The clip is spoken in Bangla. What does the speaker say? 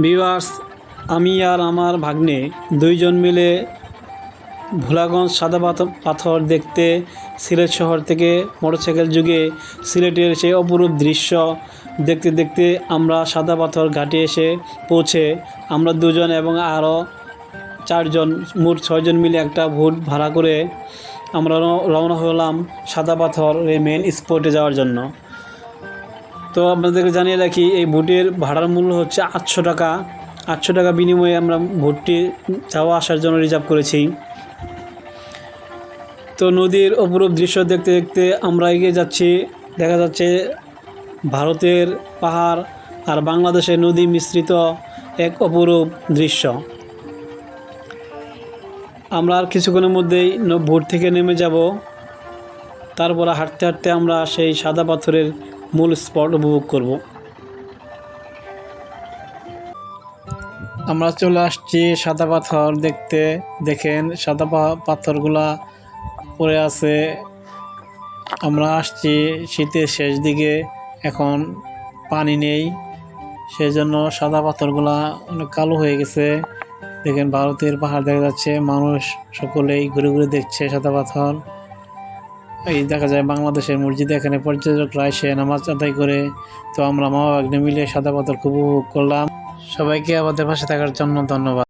ভিউয়ার্স আমি আর আমার ভাগ্নে দুইজন মিলে ভোলাগঞ্জ সাদা পাথর দেখতে সিলেট শহর থেকে মোটরসাইকেল যুগে সিলেটের সেই অপরূপ দৃশ্য দেখতে দেখতে আমরা সাদা পাথর ঘাটে এসে পৌঁছে আমরা দুজন এবং আরও চারজন, মোট ছয়জন মিলে একটা ভোট ভাড়া করে আমরা রওনা হলাম সাদা পাথর মেন স্পটে যাওয়ার জন্য। তো আপনাদেরকে জানিয়ে রাখি, এই ভোটের ভাড়ার মূল্য হচ্ছে আটশো টাকা। আটশো টাকা বিনিময়ে আমরা ভোটটি যাওয়া আসার জন্য রিজার্ভ করেছি। তো নদীর অপরূপ দৃশ্য দেখতে দেখতে আমরা এগিয়ে যাচ্ছি। দেখা যাচ্ছে ভারতের পাহাড় আর বাংলাদেশের নদী মিশ্রিত এক অপরূপ দৃশ্য। আমরা আর কিছুক্ষণের মধ্যেই ভোট থেকে নেমে যাব। তারপর হাঁটতে হাঁটতে আমরা সেই সাদা পাথরের মূল স্পট উপভোগ করব। আমরা চলে আসছি সাদা পাথর দেখতে। দেখেন, সাদা পাথরগুলা পড়ে আছে। আমরা আসছি শীতের শেষ দিকে। এখন পানি নেই। সেই জন্য সাদা পাথরগুলা অনেক কালো হয়ে গেছে। দেখেন, ভারতের পাহাড় দেখা যাচ্ছে। মানুষ সকলেই ঘুরে ঘুরে দেখছে সাদা পাথর। এই দেখা যায় বাংলাদেশের মসজিদে এখানে পর্যটকরা এসে নামাজ আদায় করে। তো আমরা মা বাগনে মিলে সাদা পাথর খুব উপভোগ করলাম। সবাইকে আমাদের পাশে থাকার জন্য ধন্যবাদ।